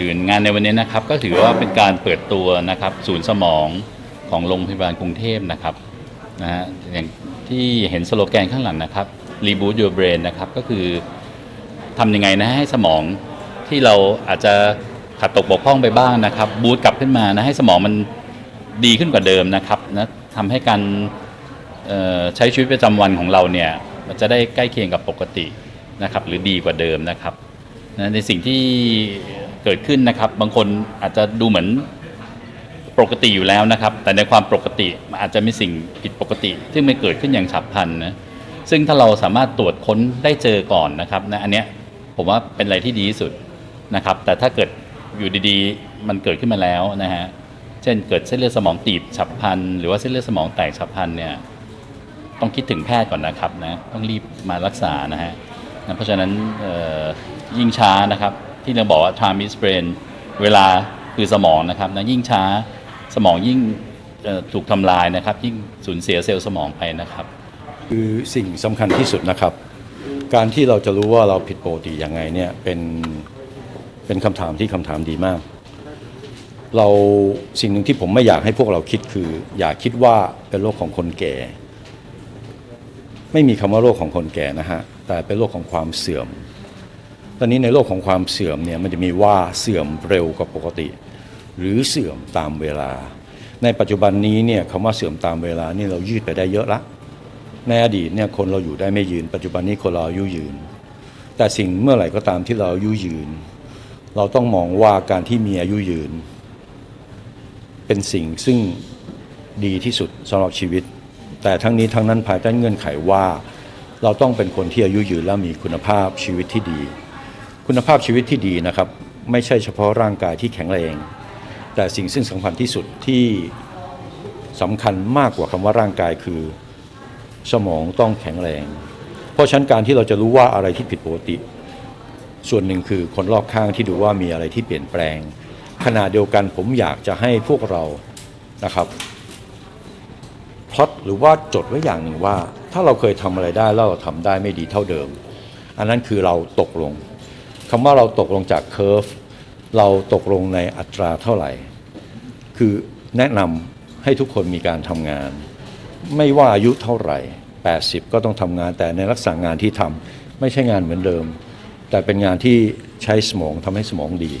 อื่น งานในวันนี้นะครับก็ถือว่าเป็นการเปิดตัวนะครับศูนย์สมองของโรงพยาบาลกรุงเทพนะครับนะฮะอย่างที่เห็นสโลแกนข้างหลังนะครับ Reboot Your Brain นะครับก็คือทำยังไงนะให้สมองที่เราอาจจะขาดตกบกพร่องไปบ้างนะครับ บูตกลับขึ้นมานะให้สมองมันดีขึ้นกว่าเดิมนะครับนะทำให้การใช้ชีวิตประจำวันของเราเนี่ยมันจะได้ใกล้เคียงกับปกตินะครับ หรือดีกว่าเดิมนะครับ นะในสิ่งที่เกิดขึ้นนะครับ บางคนอาจจะดูเหมือนปกติอยู่แล้วนะครับ แต่ในความปกติอาจจะมีสิ่งผิดปกติ ซึ่งไม่เกิดขึ้นอย่างฉับพลันนะซึ่งถ้าเราสามารถตรวจค้นได้เจอก่อนนะครับนะอันเนี้ยผมว่าเป็นอะไรที่ดีที่สุดนะครับ แต่ถ้าเกิดอยู่ดีๆ มันเกิดขึ้นมาแล้วนะฮะเช่นเกิดเส้นเลือดสมองตีบฉับพลันหรือว่าเส้นเลือดสมองแตกฉับพลันเนี่ยต้องคิดถึงแพทย์ก่อนนะครับนะต้องรีบมารักษานะฮะ นะเพราะฉะนั้นยิ่งช้านะครับที่เราบอกว่า time is brain เวลาคือสมองนะครับนะยิ่งช้าสมองยิ่งถูกทำลายนะครับ ยิ่งสูญเสียเซลล์สมองไปนะครับ คือสิ่งสำคัญที่สุดนะครับ การที่เราจะรู้ว่าเราผิดปกติยังไงเนี่ยเป็นเป็นคำถามที่คำถามดีมาก เราสิ่งหนึ่งที่ผมไม่อยากให้พวกเราคิดคือ อย่าคิดว่าเป็นโรคของคนแก่ ไม่มีคำว่าโรคของคนแก่นะฮะแต่เป็นโรคของความเสื่อม ตอนนี้ในโลกของความเสื่อมเนี่ยมันจะมีว่าเสื่อมเร็วกว่าปกติ หรือเสื่อมตามเวลา ในปัจจุบันนี้เนี่ยคำว่าเสื่อมตามเวลานี่เรายืดไปได้เยอะละในอดีตเนี่ยคนเราอยู่ได้ไม่ยืน ปัจจุบันนี้คนเราอายุยืน แต่สิ่งเมื่อไหร่ก็ตามที่เราอายุยืน เราต้องมองว่าการที่มีอายุยืน เป็นสิ่งซึ่งดีที่สุดสำหรับชีวิต แต่ทั้งนี้ทั้งนั้นภายใต้เงื่อนไขว่า เราต้องเป็นคนที่อายุยืนและมีคุณภาพชีวิตที่ดี คุณภาพชีวิตที่ดีนะครับ ไม่ใช่เฉพาะร่างกายที่แข็งแรง แต่สิ่งซึ่งสำคัญที่สุดที่สำคัญมากกว่าคำว่าร่างกายคือสมองต้องแข็งแรง เพราะฉะนั้นการที่เราจะรู้ว่าอะไรที่ผิดปกติ ส่วนหนึ่งคือคนรอบข้างที่ดูว่ามีอะไรที่เปลี่ยนแปลงขณะเดียวกันผมอยากจะให้พวกเรานะครับ พอตหรือว่าจดไว้อย่างหนึ่งว่า ถ้าเราเคยทำอะไรได้แล้วเราทำได้ไม่ดีเท่าเดิม อันนั้นคือเราตกลงคำว่าเราตกลงจากเคอร์ฟเราตกลงในอัตราเท่าไหร่ คือแนะนำให้ทุกคนมีการทำงาน ไม่ว่าอายุเท่าไหร่ 80 ก็ต้องทำงานแต่ในลักษณะงานที่ทำไม่ใช่งานเหมือนเดิม แต่เป็นงานที่ใช้สมองทำให้สมองดี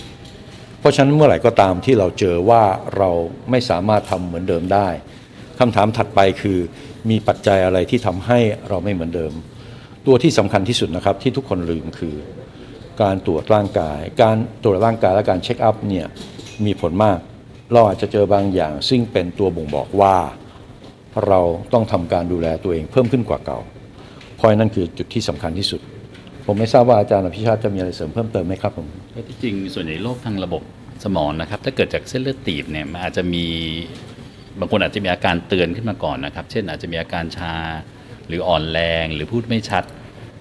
เพราะฉะนั้นเมื่อไหร่ก็ตามที่เราเจอว่าเราไม่สามารถทำเหมือนเดิมได้ คำถามถัดไปคือมีปัจจัยอะไรที่ทำให้เราไม่เหมือนเดิม ตัวที่สำคัญที่สุดนะครับที่ทุกคนลืมคือ การตรวจร่างกาย การตรวจร่างกายและการเช็คอัพเนี่ยมีผลมาก เราอาจจะเจอบางอย่าง ซึ่งเป็นตัวบ่งบอกว่าเราต้องทำการดูแลตัวเองเพิ่มขึ้นกว่าเก่าเพราะนั่นคือจุดที่สำคัญที่สุด ผมไม่ทราบว่าอาจารย์อภิชาติจะมีอะไรเสริมเพิ่มเติมไหมครับผมก็ที่จริงส่วนใหญ่โรคทางระบบสมองนะครับถ้าเกิดจากเส้นเลือดตีบเนี่ยมันอาจจะมี บางคนอาจจะมีอาการเตือนขึ้นมาก่อนนะครับ เช่นอาจจะมีอาการชาหรืออ่อนแรงหรือพูดไม่ชัด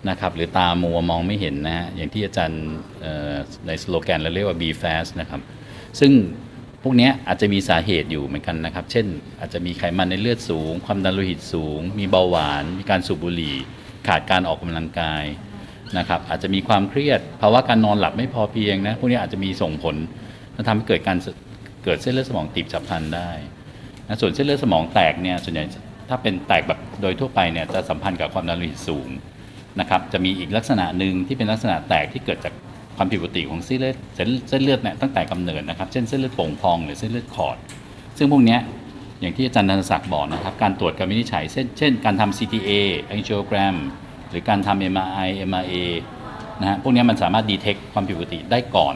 นะครับหรือตามัวมองไม่เห็นนะฮะอย่างที่อาจารย์ในสโลแกนเราเรียกว่า be fast นะครับซึ่งพวกนี้อาจจะมีสาเหตุอยู่เหมือนกันนะครับ เช่น อาจจะมีไขมันในเลือดสูง ความดันโลหิตสูง มีเบาหวาน มีการสูบบุหรี่ ขาดการออกกำลังกายนะครับอาจจะมีความเครียดภาวะการนอนหลับไม่พอเพียงนะพวกนี้อาจจะมีส่งผลทำให้เกิดการเกิดเส้นเลือดสมองตีบฉับพลันได้ นะส่วนเส้นเลือดสมองแตกเนี่ยส่วนใหญ่ถ้าเป็นแตกแบบโดยทั่วไปเนี่ยจะสัมพันธ์กับความดันโลหิตสูงนะครับจะมีอีกลักษณะหนึ่งที่เป็นลักษณะแตกที่เกิดจากความผิดปกติของเส้นเลือดเส้นเลือดเนี่ยตั้งแต่กำเนิดนะครับเช่นเส้นเลือดโป่งพองหรือเส้นเลือดขอด ซึ่งพวกนี้อย่างที่อาจารย์นันทศักดิ์บอกนะครับ การตรวจการวินิจฉัยเช่นเช่นการทำ CTA angiogram หรือการทำ MRI MRA นะฮะพวกนี้มันสามารถดีเทคความผิดปกติได้ก่อน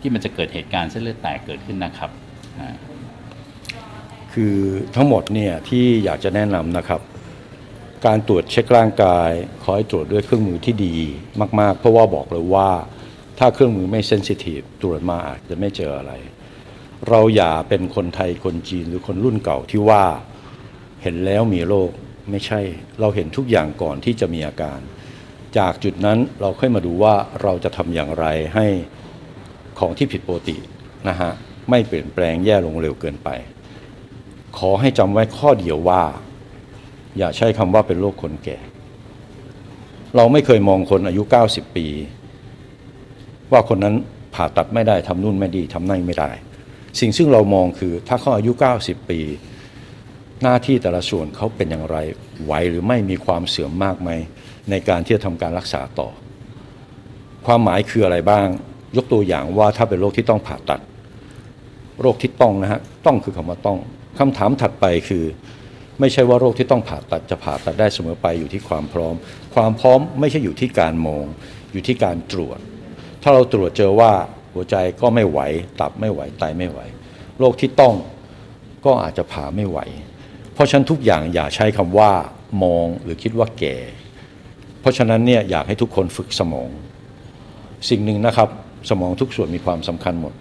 ที่มันจะเกิดเหตุการณ์เส้นเลือดแตกเกิดขึ้นนะครับอ่า คือทั้งหมดเนี่ยที่อยากจะแนะนำนะครับ การตรวจเช็คร่างกาย ขอให้ตรวจด้วยเครื่องมือที่ดีมาก ๆ เพราะว่าบอกเลยว่า ถ้าเครื่องมือไม่เซนซิทีฟตรวจมาอาจจะไม่เจออะไร เราอย่าเป็นคนไทยคนจีนหรือคนรุ่นเก่าที่ว่าเห็นแล้วมีโรคไม่ใช่ เราเห็นทุกอย่างก่อนที่จะมีอาการ จากจุดนั้นเราค่อยมาดูว่าเราจะทำอย่างไรให้ของที่ผิดปกตินะฮะไม่เปลี่ยนแปลงแย่ลงเร็วเกินไป ขอให้จำไว้ข้อเดียวว่า อย่าใช้คำว่าเป็นโรคคนแก่ เราไม่เคยมองคนอายุ 90 ปี ว่าคนนั้นผ่าตัดไม่ได้ทำนู่นไม่ดีทำนั่นไม่ได้ สิ่งซึ่งเรามองคือถ้าเขาอายุ 90 ปี หน้าที่แต่ละส่วนเขาเป็นอย่างไรไหวหรือไม่มีความเสื่อมมากไหมในการที่จะทำการรักษาต่อ ความหมายคืออะไรบ้าง ยกตัวอย่างว่าถ้าเป็นโรคที่ต้องผ่าตัด โรคที่ต้องนะฮะต้องคือคำว่าต้อง คำถามถัดไปคือ ไม่ใช่ว่าโรคที่ต้องผ่าตัดจะผ่าตัดได้เสมอไปอยู่ที่ความพร้อม ความพร้อมไม่ใช่อยู่ที่การมอง อยู่ที่การตรวจ ถ้าเราตรวจเจอว่าหัวใจก็ไม่ไหว ตับไม่ไหวไตไม่ไหว โรคที่ต้องก็อาจจะผ่าไม่ไหว เพราะฉะนั้นทุกอย่างอย่าใช้คำว่ามองหรือคิดว่าแก่ เพราะฉะนั้นเนี่ยอยากให้ทุกคนฝึกสมอง สิ่งหนึ่งนะครับสมองทุกส่วนมีความสำคัญหมด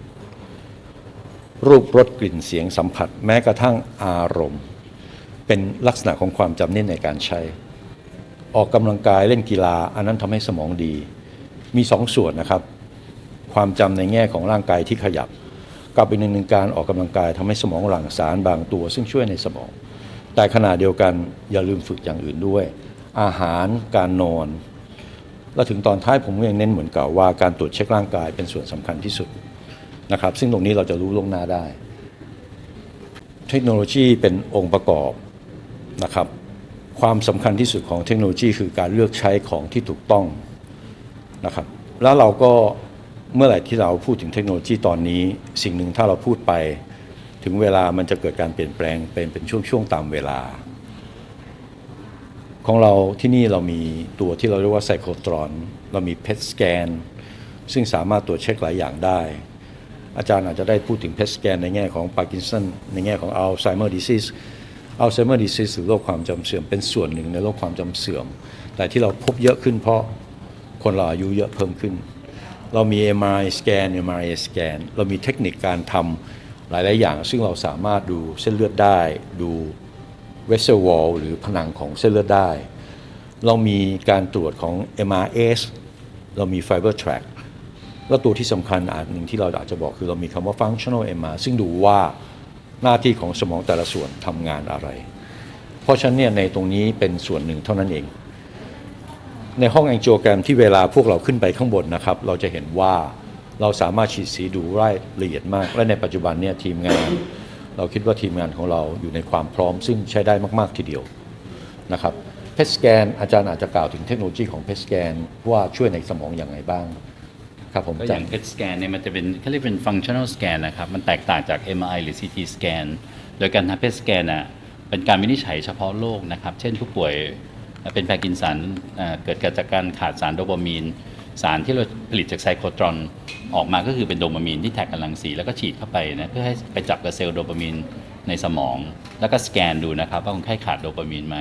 รูปรสกลิ่นเสียงสัมผัส แม้กระทั่งอารมณ์ เป็นลักษณะของความจำเนิ่ในการใช้ ออกกำลังกายเล่นกีฬา อันนั้นทำให้สมองดี มีสองส่วนนะครับ ความจำในแง่ของร่างกายที่ขยับ กับอีกหนึ่งหนึ่งการออกกำลังกายทำให้สมองหลั่งสารบางตัว ซึ่งช่วยในสมอง แต่ขณะเดียวกันอย่าลืมฝึกอย่างอื่นด้วย อาหารการนอนและถึงตอนท้ายผมก็ยังเน้นเหมือนเก่าว่าการตรวจเช็คร่างกายเป็นส่วนสำคัญที่สุด นะครับ ซึ่งตรงนี้เราจะรู้ล่วงหน้าได้ เทคโนโลยีเป็นองค์ประกอบนะครับ ความสำคัญที่สุดของเทคโนโลยีคือการเลือกใช้ของที่ถูกต้องนะครับ แล้วเราก็เมื่อไหร่ที่เราพูดถึงเทคโนโลยีตอนนี้ สิ่งหนึ่งถ้าเราพูดไป ถึงเวลามันจะเกิดการเปลี่ยนแปลงเป็นเป็นช่วงๆตามเวลา ของเราที่นี่เรามีตัวที่เราเรียกว่าไซโคตรอน เรามีเพ t สแกนซึ่งสามารถตรวจเช็คหลายอย่างได้ อาจารย์อาจจะได้พูดถึงเพสแกนในแง่ของพาร์กินสันในแง่ของอัลไซเมอร์ดิซิสอัลไซเมอร์ดิซิสหรือโรคความจำเสื่อมเป็นส่วนหนึ่งในโรคความจำเสื่อม แต่ที่เราพบเยอะขึ้นเพราะคนเราอายุเยอะเพิ่มขึ้น เรามี MRI สแกน MRI สแกนเรามีเทคนิคการทำหลาย ๆ อย่าง ซึ่งเราสามารถดูเส้นเลือดได้ ดูเวสเซอร์วอลหรือผนังของเส้นเลือดได้ เรามีการตรวจของ MRS เรามี Fiber Track แล้วตัวที่สำคัญอันหนึ่งที่เราอยากจะบอกคือเรามีคำว่า Functional MR ซึ่งดูว่าหน้าที่ของสมองแต่ละส่วนทำงานอะไร เพราะฉะนั้นเนี่ยในตรงนี้เป็นส่วนหนึ่งเท่านั้นเอง ในห้องแอง i o แกรมที่เวลาพวกเราขึ้นไปข้างบนนะครับ เราจะเห็นว่าเราสามารถฉีดสีดูรายละเอียดมาก และในปัจจุบันเนี่ยทีมงาน เราคิดว่าทีมงานของเราอยู่ในความพร้อม ซึ่งใช้ได้มากๆทีเดียวนะครับเพสแกนอาจารย์อาจจะกล่าวถึงเทคโนโลยีของเพสแกนว่าช่วยในสมองอย่างไรบ้าง ครับผมก็อจาย่าง PET scan เนี่ยมันจะเป็นเขาเรียกเป็น functional scan นะครับ มันแตกต่างจาก MRI หรือ CT scan โดยการทำ PET scan อะเป็นการวินิจฉัยเฉพาะโรคนะครับ เช่นผู้ป่วยเป็นพาร์กินสันอ่าเกิดจากการขาดสารโดปามีน สารที่เราผลิตจากไซโคตรอน ออกมาก็คือเป็นโดปามีนที่แท็กกับรังสี แล้วก็ฉีดเข้าไปนะเพื่อให้ไปจับกับเซลล์โดปามีนในสมอง แล้วก็สแกนดูนะครับว่าคนไข้ขาดโดปามีนไหม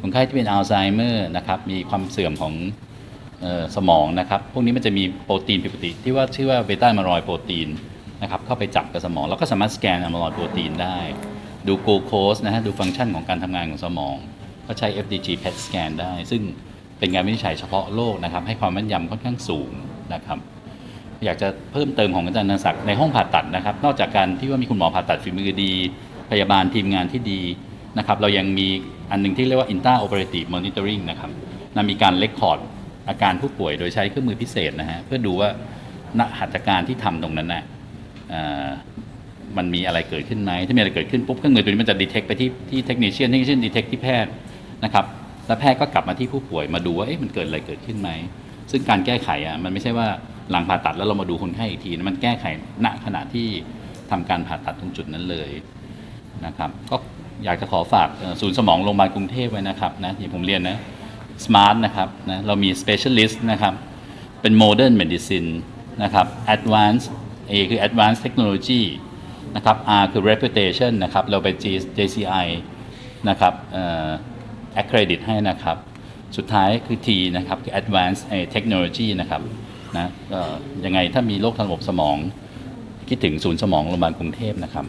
คนไข้ที่เป็นอัลไซเมอร์นะครับมีความเสื่อมของเอ่อ สมองนะครับ พวกนี้มันจะมีโปรตีนผิดปกติ ที่ว่าชื่อว่าเบต้าอะมารอยโปรตีนนะครับเข้าไปจับกับสมอง แล้วก็สามารถสแกนอะมารอยโปรตีนได้ ดูกลูโคสนะฮะดูฟังก์ชันของการทำงานของสมอง ก็ใช้ FDG PET scan ได้ ซึ่งเป็นการวินิจฉัยเฉพาะโรคนะครับ ให้ความแม่นยำค่อนข้างสูงนะครับ อยากจะเพิ่มเติมของอาจารย์นศักดิ์ในห้องผ่าตัดนะครับ นอกจากการที่ว่ามีคุณหมอผ่าตัดฝีมือดี พยาบาลทีมงานที่ดีนะครับ เรายังมีอันหนึงที่เรียกว่า inter operative monitoring นะครับนะมีการเลคคอร์ด อาการผู้ป่วยโดยใช้เครื่องมือพิเศษนะฮะเพื่อดูว่าณหัตถการที่ทำตรงนั้นน่ะเอ่อมันมีอะไรเกิดขึ้นไหมถ้ามีอะไรเกิดขึ้นปุ๊บเครื่องมือตัวนี้มันจะดีเทคไปที่ที่เทคนิชเชียนเทคนิชเชียนดีเทคที่แพทย์นะครับแล้วแพทย์ก็กลับมาที่ผู้ป่วยมาดูว่าเอ๊ะมันเกิดอะไรเกิดขึ้นไหมซึ่งการแก้ไขอะมันไม่ใช่ว่าหลังผ่าตัดแล้วเรามาดูคนไข้อีกทีนะมันแก้ไขณขณะที่ทำการผ่าตัดตรงจุดนั้นเลยนะครับ ก็อยากจะขอฝากศูนย์สมองโรงพยาบาลกรุงเทพไว้นะครับนะที่ผมเรียนนะ smart นะครับนะเรามี specialist นะครับเป็น modern medicine นะครับ advanced A คือ advanced technology นะครับ R คือ reputation นะครับเราไป G JCI นะครับเอ่อ accredit ให้นะครับ สุดท้ายคือ T นะครับคือ advanced เอ่อ technology นะครับนะก็ยังไงถ้ามีโรคทางระบบสมอง คิดถึงศูนย์สมองโรงพยาบาลกรุงเทพนะครับ